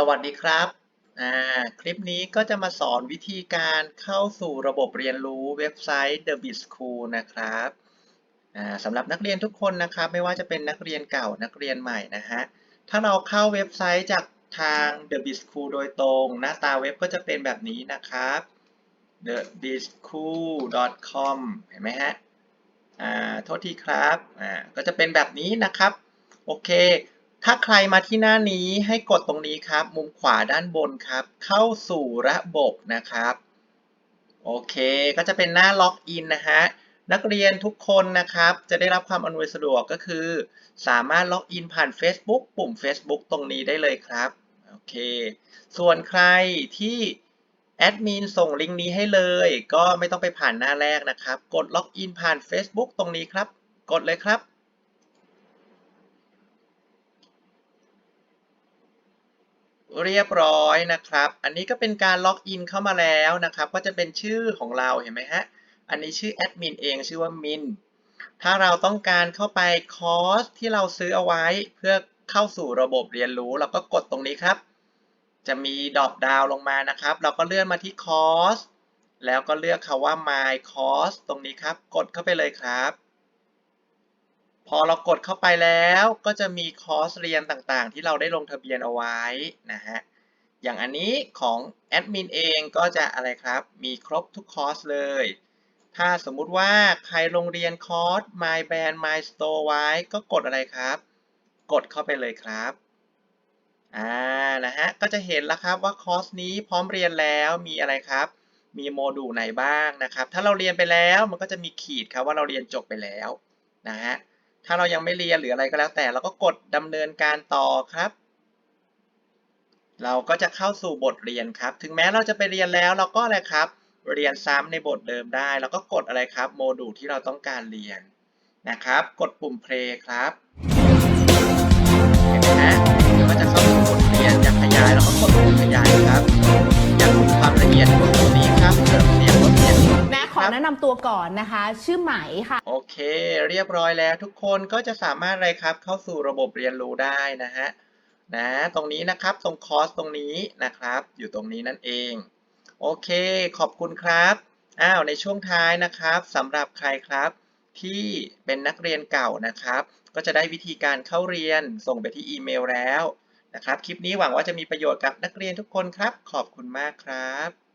สวัสดีครับคลิปนี้ก็จะมาสอนวิธีการเข้าสู่ระบบเรียนรู้เว็บไซต์ The Bit School นะครับสำหรับนักเรียนทุกคนนะครับไม่ว่าจะเป็นนักเรียนเก่านักเรียนใหม่นะฮะถ้าเราเข้าเว็บไซต์จากทาง The Bit School โดยตรง หน้าตาเว็บก็จะเป็นแบบนี้นะครับ thebitschool.com เห็นไหมฮะอ่าโทษทีครับอ่าก็จะเป็นแบบนี้นะครับ โอเค ถ้าใครมาที่หน้านี้ให้กดตรงนี้ครับ มุมขวาด้านบนครับ เข้าสู่ระบบนะครับ โอเค ก็จะเป็นหน้าล็อกอินนะฮะ นักเรียนทุกคนนะครับ จะได้รับความอำนวยสะดวกก็คือ สามารถล็อกอินผ่าน Facebook ปุ่ม Facebook ตรงนี้ได้เลยครับโอเค ส่วนใครที่แอดมินส่งลิงก์นี้ให้เลย ก็ไม่ต้องไปผ่านหน้าแรกนะครับ กดล็อกอินผ่าน Facebook ตรงนี้ครับ กดเลยครับ เรียบร้อยนะครับ อันนี้ก็เป็นการล็อกอินเข้ามาแล้วนะครับ ก็จะเป็นชื่อของเราเห็นไหมฮะ อันนี้ชื่อแอดมินเองชื่อว่ามิน ถ้าเราต้องการเข้าไปคอร์สที่เราซื้อเอาไว้เพื่อเข้าสู่ระบบเรียนรู้เราก็กดตรงนี้ครับ จะมีดรอปดาวลงมานะครับ เราก็เลื่อนมาที่คอร์สแล้วก็เลือกคำว่า my course ตรงนี้ครับ กดเข้าไปเลยครับ พอเรากดเข้าไปแล้วก็จะมีคอร์สเรียนต่างๆ ที่เราได้ลงทะเบียนเอาไว้นะฮะ อย่างอันนี้ของแอดมินเองก็จะอะไรครับ มีครบทุกคอร์สเลย ถ้าสมมุติว่าใครลงเรียนคอร์ส My brand My Store ไว้ ก็กดอะไรครับ กดเข้าไปเลยครับ อ่า นะฮะ ก็จะเห็นแล้วครับว่าคอร์สนี้พร้อมเรียนแล้วมีอะไรครับ มีโมดูลไหนบ้างนะครับ ถ้าเราเรียนไปแล้วมันก็จะมีขีดครับว่าเราเรียนจบไปแล้วนะฮะ ถ้าเรายังไม่เรียนหรืออะไรก็แล้วแต่ เราก็กดดำเนินการต่อครับ เราก็จะเข้าสู่บทเรียนครับ ถึงแม้เราจะไปเรียนแล้วเราก็อะไรครับ เรียนซ้ำในบทเดิมได้ แล้วก็กดอะไรครับโมดูลที่เราต้องการเรียนนะครับ กดปุ่ม play ครับเห็นไหมฮะเดี๋ยวมันจะเข้าสู่บทเรียนอยากขยายเราก็กดปุ่มขยายครับ แม่ขอแนะนำตัวก่อนนะคะ ชื่อไหมค่ะ โอเค เรียบร้อยแล้วทุกคนก็จะสามารถอะไรครับ เข้าสู่ระบบเรียนรู้ได้นะฮะนะตรงนี้นะครับตรงคอร์สตรงนี้นะครับ อยู่ตรงนี้นั่นเอง โอเค ขอบคุณครับอ้าวในช่วงท้ายนะครับสำหรับใครครับ ที่เป็นนักเรียนเก่านะครับ ก็จะได้วิธีการเข้าเรียนส่งไปที่อีเมลแล้วนะครับ คลิปนี้หวังว่าจะมีประโยชน์กับนักเรียนทุกคนครับ ขอบคุณมากครับ